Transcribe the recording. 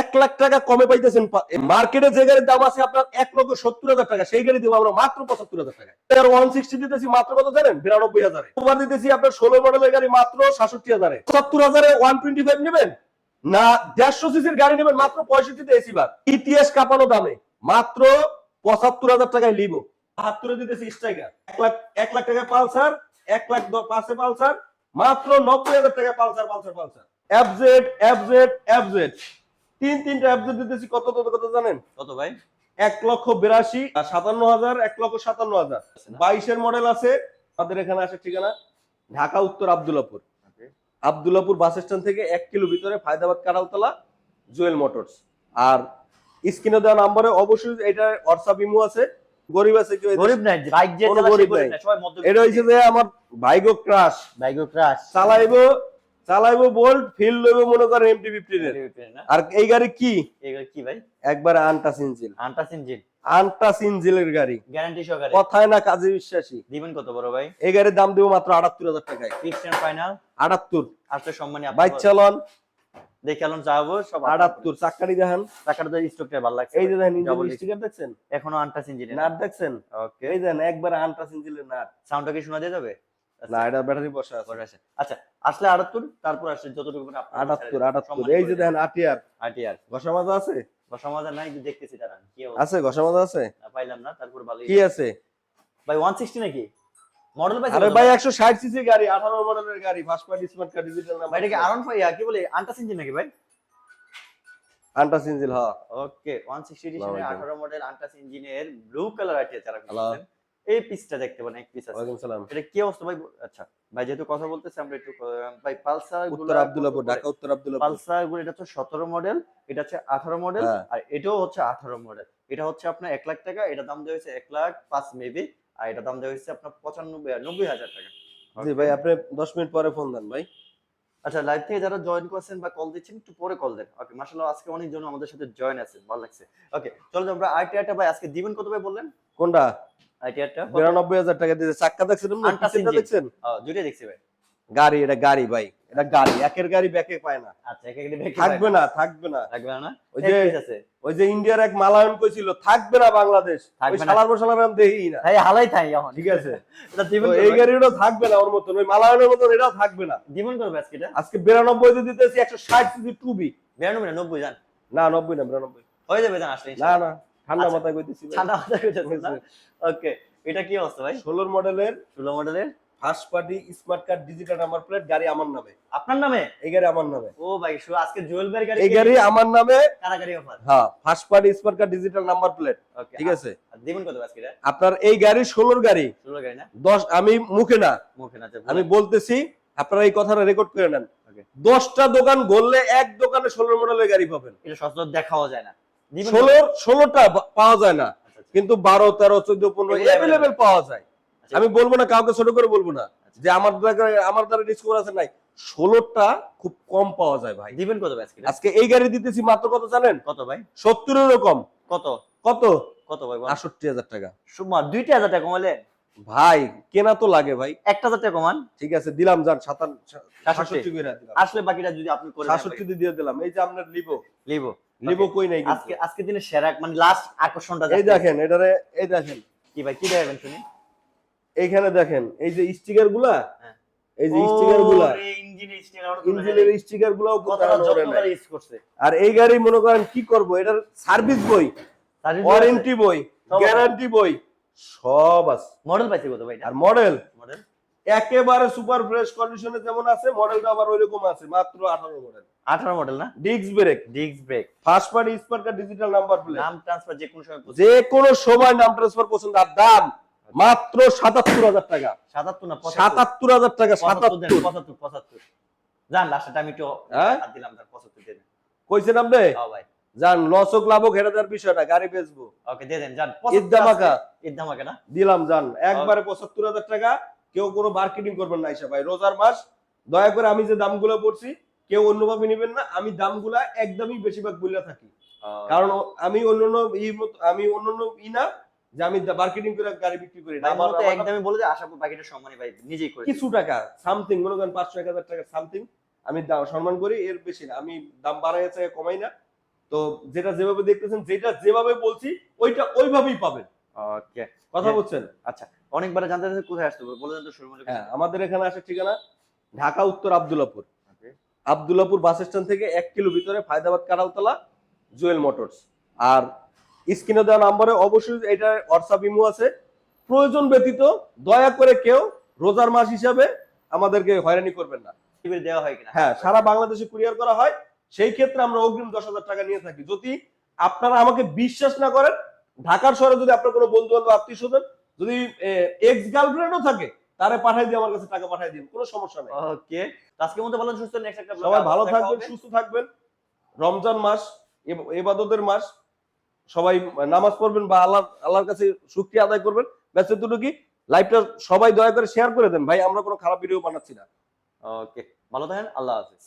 এক লাখ টাকা কমে পাইতেছেন মার্কেটে যে গাড়ির দাম আছে আপনার এক লক্ষ সত্তর হাজার টাকা, সেই গাড়ি দেবো আমরা মাত্র পঁচাত্তর হাজার টাকা। ওয়ান সিক্সটি দিতেছি, মাত্র কত জানেন? বিরানব্বই হাজারে। ওভার দিতেছি আপনার ষোলো মডেলের গাড়ি মাত্র সাতষট্টি হাজারে। সত্তর হাজারে ওয়ান টোয়েন্টি ফাইভ নেবেন? না, দেড়শো সিসির গাড়ি নেবেন মাত্র পঁয়ষট্টিতে এসি বার। ইতিহাস কাঁপানো দামে। মাত্র পঁচাত্তর হাজার টাকায় লিবো বাহাত্তরে দিতেছি স্ট্রাইকার এক লাখ এক লাখ টাকা পালসার, এক লাখ পাঁচে পালসার, মাত্র নব্বই হাজার টাকা Pulsar Pulsar Pulsar. FZ FZ FZ তিন তিনটা এফজেড দিতেছি কত কত কত জানেন? কত ভাই? এক লক্ষ বিরাশি আর সাতান্ন হাজার এক লক্ষ সাতান্ন হাজার। বাইশের মডেল আছে আমাদের এখানে আসে ঠিকানা ঢাকা উত্তর আবদুল্লাপুর আবদুল্লাপুর বাস স্ট্যান্ড থেকে এক কিলো ভিতরে ফায়দাবাদ কারালতলা জুয়েল মোটরস। আর স্ক্রিনে দেওয়া নাম্বারে অবশ্যই এটা হোয়াটসঅ্যাপ ইমো আছে। গরিব আছে কেউ গরিব নাই বাইক যে গরিব নাই। সবাই মধ্য এটা হচ্ছে যে আমার ভাইগো ক্রাশ বাইকও ক্রাশ চালাইবো চালাইবো বোল্ট ফিল লইবো মনে করেন এমটি ফিফটিন এর। আর এই গাড়ি কি? কি ভাই? একবার আনটাস ইঞ্জিন আন্টাস ইঞ্জিন আনটাস ইঞ্জিনের গাড়ি। গ্যারান্টি সহকারে। কথায় না কাজে বিশ্বাসী। দিবেন কত বড় ভাই? এই গাড়ির দাম দেবো মাত্র আটাত্তর হাজার টাকায়। ফিক্সড এন্ড ফাইনাল আটাত্তর। আসলে সম্মানী বাইক চালন। দেখে আলম চাবো সব আটাত্তর। চাকারি দেখেন। টাকাটা তো স্টকটা ভালো লাগছে। এই যে দেখেন ইঞ্জিন স্টিকার দেখছেন? এখনও আন্টাস ইঞ্জিন নাট দেখছেন? ওকে এই দেন একবার আনটাস ইঞ্জিনের নাট। সাউন্ডটা কি শোনা যাবে? না এটা ব্যাটারি বসা আছে। আচ্ছা আসলে আটাত্তর তারপর আসলে যতটুকু আটাত্তর আটাত্তর। এই যে দেখেন আটিয়ার আটিআর ঘষা মাজা আছে? সমাজে নাই দেখতেছি দাঁড়ান কি আছে ঘষা মাজা আছে? পাইলাম না তারপর ভালোই কি আছে? ভাই 160 নাকি? মডেল পাইছে আরে ভাই একশো ষাট সিসি গাড়ি আঠারো মডেলের গাড়ি first party smart card digital ভাই এটা কি আরন ভাই কি বলে? আন্টাস ইঞ্জিন নাকি ভাই? আনটাস ইঞ্জিন হ্যাঁ। ওকে 160 এডিশনের আসসালামু 18 মডেল আন্টাস ইঞ্জিনের ব্লু কালার চারা হ্যালো। এই পিসটা দেখতে পারেন এক পিস আছে। ওয়ালাইকুম সালাম। এটা কি অবস্থা? ভাই আচ্ছা ভাই যেহেতু কথা বলতেছি আমরা একটু ভাই পালসার উত্তর আব্দুল্লাপুর ঢাকা উত্তর আব্দুল্লাপুর পালসারগুলো এটা হচ্ছে 17 মডেল এটা হচ্ছে 18 মডেল হ্যাঁ। আর এটাও হচ্ছে 18 মডেল এটা হচ্ছে আপনার 1 লাখ টাকা এটা দাম দেওয়া হয়েছে 1 লাখ 5 মেবি আর এটা দাম দেওয়া হয়েছে আপনার 95 90 হাজার টাকা। জি ভাই আপনি দশ মিনিট পরে ফোন দেন ভাই। আচ্ছা লাইভ থেকে যারা জয়েন করছেন বা কল দিচ্ছেন একটু পরে কল দেন। ওকে মাশাআল্লাহ আজকে অনেক জন আমাদের সাথে জয়েন আছেন ভালো লাগছে। ওকে চলো আমরা আইটিআরটা ভাই আজকে দিবেন কত ভাই বললেন? কোনটা? আইটিআরটা বিরানব্বই হাজার টাকা দিয়ে চাক্কা দেখছেন না? দেখছেন? হ্যাঁ দুটোই দেখছি ভাই। গাড়ি এটা গাড়ি ভাই। এটা গাড়ি একের গাড়ি ব্যাকে পায় না। আচ্ছা থাকবে না থাকবে না। থাকবে না ওই যে ওই যে ইন্ডিয়ার এক মালায়ন কইছিল থাকবে না বাংলাদেশ। থাকবে ওই না। শালার বসালার আমি দেখি না। ভাই হালাই থাই এখন। ঠিক আছে। এটা এই গাড়িটাও থাকবে না ওর মতন ওই মালায়নের মতন এটাও থাকবে না। দিবেন করবে আজকে এটা? আজকে বিরানব্বই তে দিতেছি একশো ষাট সিসি টু বি। 92 না 90 জান? না নব্বই না বিরানব্বই। হয়ে যাবে জান আসলে না না ঠান্ডা আচ্ছা। মাথায় কইতেছি। ঠান্ডা মাথা যাচ্ছে না? ওকে এটা কি অবস্থা ভাই? ষোলোর মডেলের 16 মডেলের first party smart card digital number plate গাড়ি আমার নামে। আপনার নামে? এই গাড়ি আমার নামে। ও ভাই আজকে জুয়েল ভাইয়ের গাড়ি এই গাড়ি আমার নামে। কারাগারি অফার। হ্যাঁ first party smart card digital number plate ঠিক আছে? দিবেন কত আজকে আপনার এই গাড়ি ষোলোর গাড়ি। 16 গাড়ি না? দশ আমি মুখে না। মুখে না আমি বলতেছি আপনারা এই কথাটা রেকর্ড করে নেন। দশটা দোকান ঘুরলে এক দোকানে ষোলো মডেলের গাড়ি পাবেন। এটা সচরাচর দেখাও যায় না। দিবেন কত? ষোলো ষোলোটা পাওয়া যায় না। আচ্ছা, আচ্ছা। কিন্তু বারো তেরো চোদ্দ পনেরো অ্যাভেলেবেল পাওয়া যায়। আচ্ছা। আমি বলব না কাউকে ছোট করে বলব না যে আমার দ্বারা আমার দ্বারা ডিসকভার আছে নাই। ষোলোটা খুব কম পাওয়া যায় ভাই। দিবেন কত ভাই আজকে? এই গাড়ি দিতেছি মাত্র কত জানেন? কত ভাই? সত্তরেরও কম। কত? কত? কত ভাই আটষট্টি হাজার টাকা। সুমা দুইটা হাজার টাকা কমালে? ভাই কেনা তো লাগে ভাই। একটা হাজার টাকা কমান। ঠিক আছে দিলাম যান সাতান সাতষট্টি। আসলে বাকিটা যদি আপনি করে সাতষট্টি দিয়ে দিলাম। এই যে আপনার লিবো লিবো লিবো কই নাই আজকে আজকে দিনের সেরা মানে লাস্ট আকর্ষণটা এই দেখেন এটারে এই দেখেন। কি ভাই কি দেখাবেন শুনি? এইখানে দেখেন এই যে স্টিকারগুলা হ্যাঁ। এই যে স্টিকারগুলা ইঞ্জিনের স্টিকার গুলাও আর এই গাড়ি মনে করেন কি করব এটার সার্ভিস বই ওয়ারেন্টি বই গ্যারান্টি বই সব আছে। মডেল পাইছে কত ভাই আর মডেল মডেল একেবারে সুপার ফ্রেশ কন্ডিশনে যেমন আছে মডেলটা আবার ওইরকম আছে মাত্র আঠারো মডেল 18 মডেল না? Disc brake disc brake first party স্পার্কার digital number plate নাম ট্রান্সফার যে কোনো সময় যে কোনো সময় নাম ট্রান্সফার পছন্দ। আর দাম? মাত্র সাতাত্তর হাজার টাকা। 77 না সাতাত্তর হাজার টাকা সাতাত্তর। 75 75 জান লাস্টটা আমি হ্যাঁ? দিলাম তার 75 দিয়ে দেন। কইছেন আপনি হ্যাঁ ভাই। যান লসক লাভক গাড়ি বেচবো। ওকে দিয়ে দেন ধামাকা। ঈদ ধামাকা না? দিলাম যান একবারে পঁচাত্তর হাজার টাকা। কেউ কোনো মার্কেটিং করবেন না এসে ভাই। রোজার মাস দয়া করে আমি যে দামগুলো পড়ছি কেউ অন্যভাবে নেবেন না। আমি দামগুলা একদমই বেশিরভাগ বলে থাকি। কারণ আমি অন্যান্য আমি অন্যান্য ই না যে আমি মার্কেটিং করে গাড়ি বিক্রি করি না আমার- একদমই বলে যে আশা সম্মানী ভাই নিজেই করে কিছু টাকা সামথিং মনে করেন পাঁচশো এক হাজার টাকা সামথিং আমি দাম সম্মান করি এর বেশি না। আমি দাম বাড়াই আছে কমাই না। তো যেটা যেভাবে দেখতেছেন যেটা যেভাবে বলছি ওইটা ওইভাবেই পাবেন। ওকে। কথা। বলছেন? আচ্ছা অনেকবার জানতে চাইছে কোথায় আসতে হবে বলে দেন তো হ্যাঁ আমাদের এখানে আসার ঠিকানা ঢাকা উত্তর আবদুল্লাপুর আবদুল্লাপুর বাস স্ট্যান্ড থেকে এক কিলো ভিতরে ফায়দাবাদ কারাউতলা জুয়েল মোটরস। আর স্ক্রিনে দেওয়া নাম্বারে অবশ্যই এটা হোয়াটসঅ্যাপ ইমো আছে। প্রয়োজন ব্যতীত দয়া করে কেউ রোজার মাস হিসাবে আমাদেরকে হয়রানি করবেন না। দেওয়া হয় কিনা? হ্যাঁ সারা বাংলাদেশে কুরিয়ার করা হয়। সেই ক্ষেত্রে আমরা অগ্রিম দশ হাজার টাকা নিয়ে থাকি। যদি আপনারা আমাকে বিশ্বাস না করেন ঢাকার শহরে যদি আপনার কোনো বন্ধু বান্ধব আত্মীয় স্বজন যদি এক্স গার্লফ্রেন্ডও থাকে তারে পাঠাই দিয়ে আমার কাছে টাকা পাঠাই দিন কোনো সমস্যা নেই। ওকে। আজকের মতো ভালো সুস্থ নেক্সট একটা সবাই ভালো থাকবেন সুস্থ থাকবেন। রমজান মাস এবাদতের মাস সবাই নামাজ পড়বেন বা আল্লাহ, আল্লাহর কাছে শুক্রিয়া আদায় করবেন। ব্যাস এতটুকু লাইভটা সবাই দয়া করে শেয়ার করে দেন। ভাই, আমরা কোনো খারাপ ভিডিও বানাচ্ছি না। ওকে ভালো থাকেন, আল্লাহ হাফেজ।